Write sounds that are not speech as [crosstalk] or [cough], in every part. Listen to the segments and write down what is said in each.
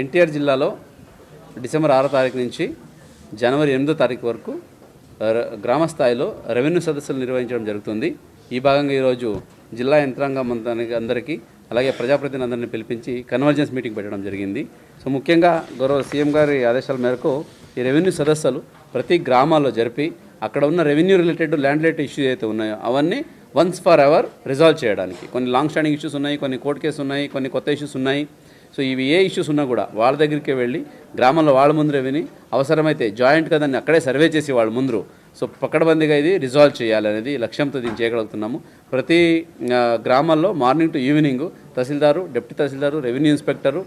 ఎన్టీఆర్ జిల్లాలో డిసెంబర్ ఆరో తారీఖు నుంచి జనవరి ఎనిమిదో తారీఖు వరకు గ్రామ స్థాయిలో రెవెన్యూ సదస్సులు నిర్వహించడం జరుగుతుంది. ఈ భాగంగా ఈరోజు జిల్లా యంత్రాంగం అందరికీ అలాగే ప్రజాప్రతినిధులందరినీ పిలిపించి కన్వర్జెన్స్ మీటింగ్ పెట్టడం జరిగింది. సో ముఖ్యంగా గౌరవ సీఎం గారి ఆదేశాల మేరకు ఈ రెవెన్యూ సదస్సులు ప్రతి గ్రామాల్లో జరిపి అక్కడ ఉన్న revenue related land related issues అయితే ఉన్నాయో అవన్నీ వన్స్ ఫర్ ఎవర్ రిజాల్వ్ చేయడానికి. కొన్ని లాంగ్ స్టాండింగ్ ఇష్యూస్ ఉన్నాయి కొన్ని కోర్టు కేసు ఉన్నాయి కొన్ని కొత్త ఇష్యూస్ ఉన్నాయి. సో ఇవి ఏ ఇష్యూస్ ఉన్నా కూడా వాళ్ళ దగ్గరికి వెళ్ళి గ్రామంలో వాళ్ళ ముందరే విని అవసరమైతే జాయింట్గా దాన్ని అక్కడే సర్వే చేసి వాళ్ళ ముందు. సో పక్కడబందిగా ఇది రిజాల్వ్ చేయాలనేది లక్ష్యంతో దీన్ని చేయగలుగుతున్నాము. ప్రతి గ్రామాల్లో morning to evening tahsildar deputy tahsildar revenue inspector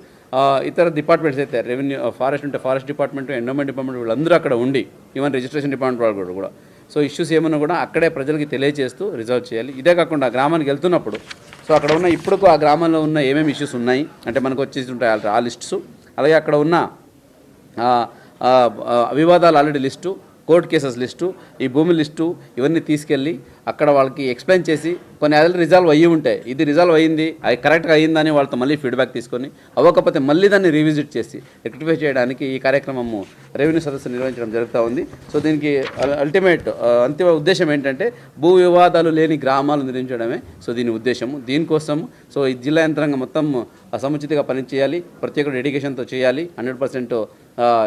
ఇతర డిపార్ట్మెంట్స్ అయితే రెవెన్యూ ఫారెస్ట్ ఉంటే ఫారెస్ట్ డిపార్ట్మెంట్ ఎండోమెంట్ డిపార్ట్మెంట్ వీళ్ళందరూ అక్కడ ఉండి ఈవెన్ రిజిస్ట్రేషన్ డిపార్ట్మెంట్ వాళ్ళు కూడా- సో ఇష్యూస్ ఏమన్నా కూడా అక్కడే ప్రజలకి తెలియజేస్తూ రిజాల్వ్ చేయాలి. ఇదే కాకుండా గ్రామానికి వెళ్తున్నప్పుడు సో అక్కడ ఉన్న ఇప్పుడు ఆ గ్రామంలో ఉన్న ఏమేమి ఇష్యూస్ ఉన్నాయి? అంటే మనకు వచ్చేసి ఉంటాయి ఆ- లిస్ట్స్ అలాగే అక్కడ ఉన్న వివాదాలు already list court cases list ఈ భూమి లిస్టు ఇవన్నీ తీసుకెళ్ళి అక్కడ వాళ్ళకి ఎక్స్ప్లెయిన్ చేసి కొన్ని అదే రిజాల్వ్ అయ్యి ఉంటాయి ఇది రిజాల్వ్ అయ్యింది అది కరెక్ట్గా అయ్యిందని వాళ్ళతో మళ్ళీ ఫీడ్బ్యాక్ తీసుకొని అవ్వకపోతే మళ్ళీ దాన్ని రీవిజిట్ చేసి రెక్టిఫై చేయడానికి ఈ కార్యక్రమము రెవెన్యూ సదస్సు నిర్వహించడం జరుగుతూ ఉంది. సో దీనికి అల్టిమేట్ అంతిమ ఉద్దేశం ఏంటంటే భూ వివాదాలు లేని గ్రామాలు నిర్మించడమే సో దీని ఉద్దేశము. దీనికోసం సో ఈ జిల్లా యంత్రాంగం మొత్తం సముచితంగా పనిచేయాలి ప్రతి ఒక్కరు డెడికేషన్తో చేయాలి హండ్రెడ్ పర్సెంట్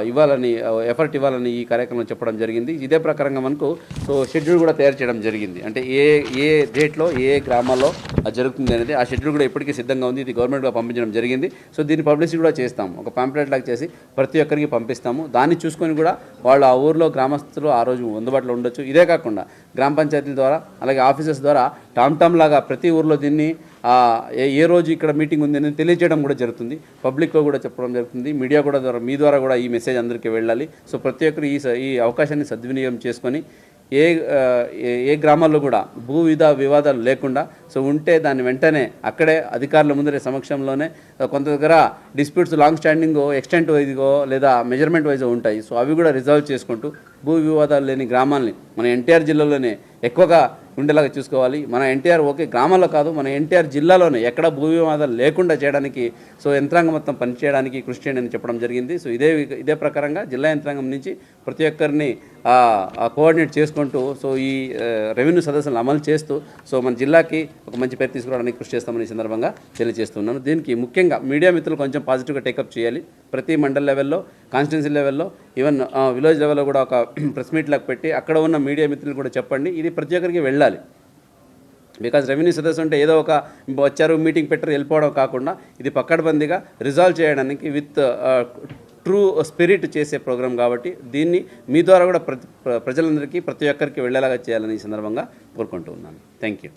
ఇవ్వాలని ఎఫర్ట్ ఇవ్వాలని ఈ కార్యక్రమం చెప్పడం జరిగింది. ఇదే ప్రకారంగా మనకు సో షెడ్యూల్ కూడా తయారు చేయడం జరిగింది. అంటే ఏ ఏ డేట్లో ఏ ఏ గ్రామాల్లో జరుగుతుంది అనేది ఆ షెడ్యూల్ కూడా ఇప్పటికీ సిద్ధంగా ఉంది. ఇది గవర్నమెంట్గా పంపించడం జరిగింది. సో దీన్ని పబ్లిసిటీ కూడా చేస్తాము. ఒక పాంప్లెట్ లాగా చేసి ప్రతి ఒక్కరికి పంపిస్తాము. దాన్ని చూసుకొని కూడా వాళ్ళు ఆ ఊర్లో గ్రామస్తులు ఆ రోజు అందుబాటులో ఉండొచ్చు. ఇదే కాకుండా గ్రామ పంచాయతీల ద్వారా అలాగే ఆఫీసెస్ ద్వారా టామ్ లాగా ప్రతి ఊర్లో దీన్ని ఏ రోజు ఇక్కడ మీటింగ్ ఉంది అనేది తెలియజేయడం కూడా జరుగుతుంది. పబ్లిక్లో కూడా చెప్పడం జరుగుతుంది. మీడియా కూడా ద్వారా మీ ద్వారా కూడా ఈ మెసేజ్ అందరికీ వెళ్ళాలి. సో ప్రతి ఒక్కరు ఈ స- ఈ అవకాశాన్ని సద్వినియోగం చేసుకొని ఏ ఏ- ఏ గ్రామాల్లో కూడా భూ విధా వివాదాలు లేకుండా సో ఉంటే దాన్ని వెంటనే అక్కడే అధికారుల ముందరే సమక్షంలోనే కొంత దగ్గర డిస్ప్యూట్స్ లాంగ్ స్టాండింగ్ ఎక్స్టెంట్ వైజ్గో లేదా మెజర్మెంట్ వైజ్ ఉంటాయి. సో అవి కూడా రిజాల్వ్ చేసుకుంటూ భూ వివాదాలు లేని గ్రామాల్ని మన ఎన్టీఆర్ జిల్లాలోనే ఎక్కువగా ఉండేలాగా చూసుకోవాలి. మన ఎన్టీఆర్ ఓకే గ్రామాల్లో కాదు మన ఎన్టీఆర్ జిల్లాలోనే ఎక్కడ భూ వివాదాలు లేకుండా చేయడానికి సో యంత్రాంగం మొత్తం పనిచేయడానికి కృషి చేయండి అని చెప్పడం జరిగింది. సో ఇదే ఇదే ప్రకారంగా జిల్లా యంత్రాంగం నుంచి ప్రతి ఒక్కరిని కోఆర్డినేట్ చేసుకుంటూ సో ఈ రెవెన్యూ సదస్సులను అమలు చేస్తూ సో మన జిల్లాకి ఒక మంచి పేరు తీసుకురావడానికి కృషి చేస్తామని ఈ సందర్భంగా తెలియజేస్తున్నాను. దీనికి ముఖ్యంగా మీడియా మిత్రులు కొంచెం పాజిటివ్గా టేకప్ చేయాలి. ప్రతి మండల్ లెవెల్లో కాన్స్టిట్యున్సీ లెవెల్లో ఈవెన్ విలేజ్ లెవెల్లో కూడా ఒక [clears throat] ప్రెస్ మీట్ లాగా పెట్టి అక్కడ ఉన్న మీడియా మిత్రులు కూడా చెప్పండి. ఇది ప్రతి ఒక్కరికి వెళ్ళాలి. బికాజ్ రెవెన్యూ సదస్సు అంటే ఏదో ఒక వచ్చారు మీటింగ్ పెట్టారు వెళ్ళిపోవడం కాకుండా ఇది పక్కడబందిగా రిజాల్వ్ చేయడానికి విత్ ట్రూ స్పిరిట్ చేసే ప్రోగ్రాం కాబట్టి దీన్ని మీ ద్వారా కూడా ప్రతి ప్ర- ప్రజలందరికీ ప్రతి ఒక్కరికి వెళ్ళేలాగా చేయాలని ఈ సందర్భంగా కోరుకుంటూ ఉన్నాను. థ్యాంక్ యూ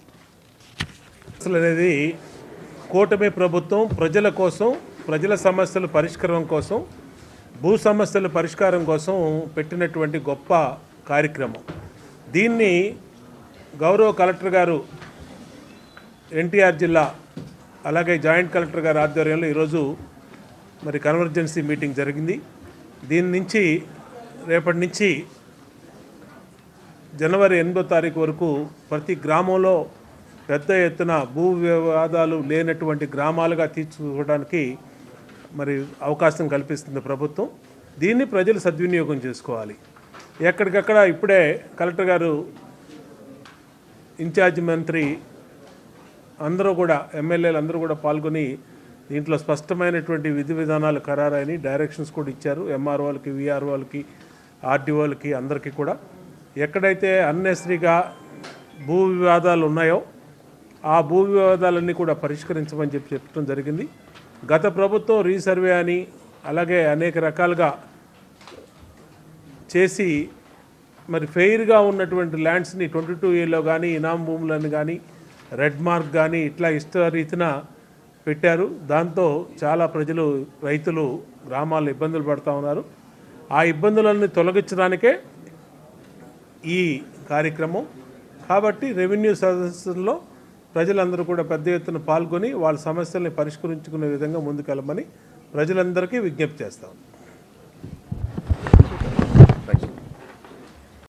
అసలు అనేది కూటమి ప్రభుత్వం ప్రజల కోసం ప్రజల సమస్యల పరిష్కారం కోసం భూ సమస్యల పరిష్కారం కోసం పెట్టినటువంటి గొప్ప కార్యక్రమం. దీన్ని గౌరవ కలెక్టర్ గారు ఎన్టీఆర్ జిల్లా అలాగే జాయింట్ కలెక్టర్ గారి ఆధ్వర్యంలో ఈరోజు మరి కన్వర్జెన్సీ మీటింగ్ జరిగింది. దీని నుంచి రేపటి నుంచి జనవరి ఎనిమిదో తారీఖు వరకు ప్రతి గ్రామంలో పెద్ద ఎత్తున భూ వివాదాలు లేనటువంటి గ్రామాలుగా తీర్చుకోవడానికి మరి అవకాశం కల్పిస్తుంది ప్రభుత్వం. దీన్ని ప్రజలు సద్వినియోగం చేసుకోవాలి. ఎక్కడికక్కడ ఇప్పుడే కలెక్టర్ గారు ఇన్ఛార్జ్ మంత్రి అందరూ కూడా ఎమ్మెల్యేలు అందరూ కూడా పాల్గొని దీంట్లో స్పష్టమైనటువంటి విధి విధానాలు ఖరారైన డైరెక్షన్స్ కూడా ఇచ్చారు. ఎంఆర్ఓలకి విఆర్ఓలకి ఆర్డీఓలకి అందరికీ కూడా. ఎక్కడైతే అన్నెసరీగా భూ వివాదాలు ఉన్నాయో ఆ భూ వివాదాలన్నీ కూడా పరిష్కరించమని చెప్పి చెప్పడం జరిగింది. గత ప్రభుత్వం రీసర్వే అని అలాగే అనేక రకాలుగా చేసి మరి ఫెయిర్గా ఉన్నటువంటి ల్యాండ్స్ని ట్వంటీ టూ ఏలో కానీ ఇనాం భూములను కానీ రెడ్ మార్క్ కానీ ఇట్లా ఇష్ట రీతిన పెట్టారు. దాంతో చాలా ప్రజలు రైతులు గ్రామాల్లో ఇబ్బందులు పడుతూ ఉన్నారు. ఆ ఇబ్బందులన్నీ తొలగించడానికే ఈ కార్యక్రమం. కాబట్టి రెవెన్యూ సదస్సుల్లో ప్రజలందరూ కూడా పెద్ద ఎత్తున పాల్గొని వాళ్ళ సమస్యల్ని పరిష్కరించుకునే విధంగా ముందుకెళ్ళమని ప్రజలందరికీ విజ్ఞప్తి చేస్తాం